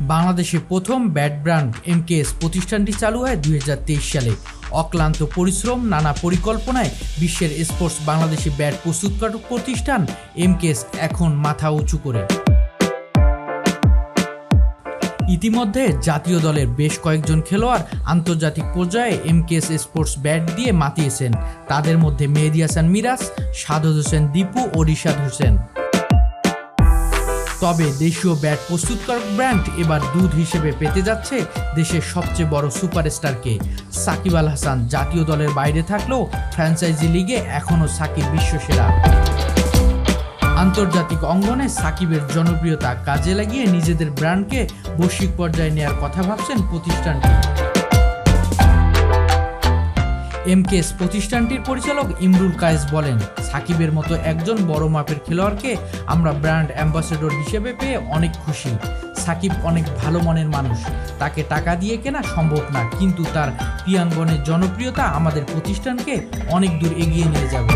বাংলাদেশে প্রথম bat brand MKS প্রতিষ্ঠানটি চালু হয় দুই হাজার তেইশ সালে। অক্লান্ত পরিশ্রম, নানা পরিকল্পনায় বিশ্বের স্পোর্টস বাংলাদেশি ব্যাট প্রস্তুতকারক প্রতিষ্ঠান এমকেএস এখন মাথা উঁচু করে। ইতিমধ্যে জাতীয় দলের বেশ কয়েকজন খেলোয়াড় আন্তর্জাতিক পর্যায়ে এমকেএস স্পোর্টস ব্যাট দিয়ে মাতিয়েছেন। তাদের মধ্যে মেহেদি হাসান মিরাজ, সাদত হোসেন দীপু ও রিশাদ হোসেন। তবে দেশীয় ব্যাট প্রস্তুতকারক ব্র্যান্ড এবার দুধ হিসেবে পেতে যাচ্ছে দেশের সবচেয়ে বড় সুপারস্টারকে। সাকিব আল হাসান জাতীয় দলের বাইরে থাকলেও ফ্র্যাঞ্চাইজি লিগে এখনও সাকিব বিশ্বসেরা। আন্তর্জাতিক অঙ্গনে সাকিবের জনপ্রিয়তা কাজে লাগিয়ে নিজেদের ব্র্যান্ডকে বৈশ্বিক পর্যায়ে নেয়ার কথা ভাবছেন প্রতিষ্ঠানটি। এমকেএস প্রতিষ্ঠানটির পরিচালক ইমরুল কায়েস বলেন, সাকিবের মতো একজন বড় মাপের খেলোয়াড়কে আমরা ব্র্যান্ড অ্যাম্বাসেডর হিসেবে পেয়ে অনেক খুশি। সাকিব অনেক ভালো মনের মানুষ। তাকে টাকা দিয়ে কেনা সম্ভব না, কিন্তু তার প্রিয়াঙ্গনের জনপ্রিয়তা আমাদের প্রতিষ্ঠানকে অনেক দূর এগিয়ে নিয়ে যাবে।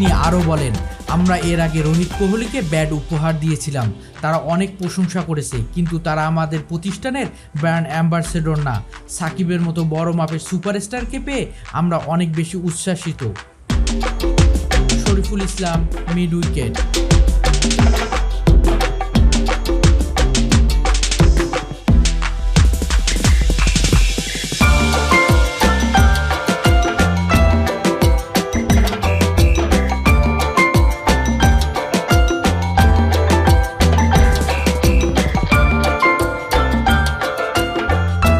তিনি আরও বলেন, আমরা এর আগে রোহিত কোহলিকে ব্যাট উপহার দিয়েছিলাম। তারা অনেক প্রশংসা করেছে, কিন্তু তারা আমাদের প্রতিষ্ঠানের ব্র্যান্ড অ্যাম্বাসেডর না। সাকিবের মতো বড় মাপের সুপারস্টারকে পেয়ে আমরা অনেক বেশি উচ্ছ্বাসিত। Shariful Islam, mid wicket.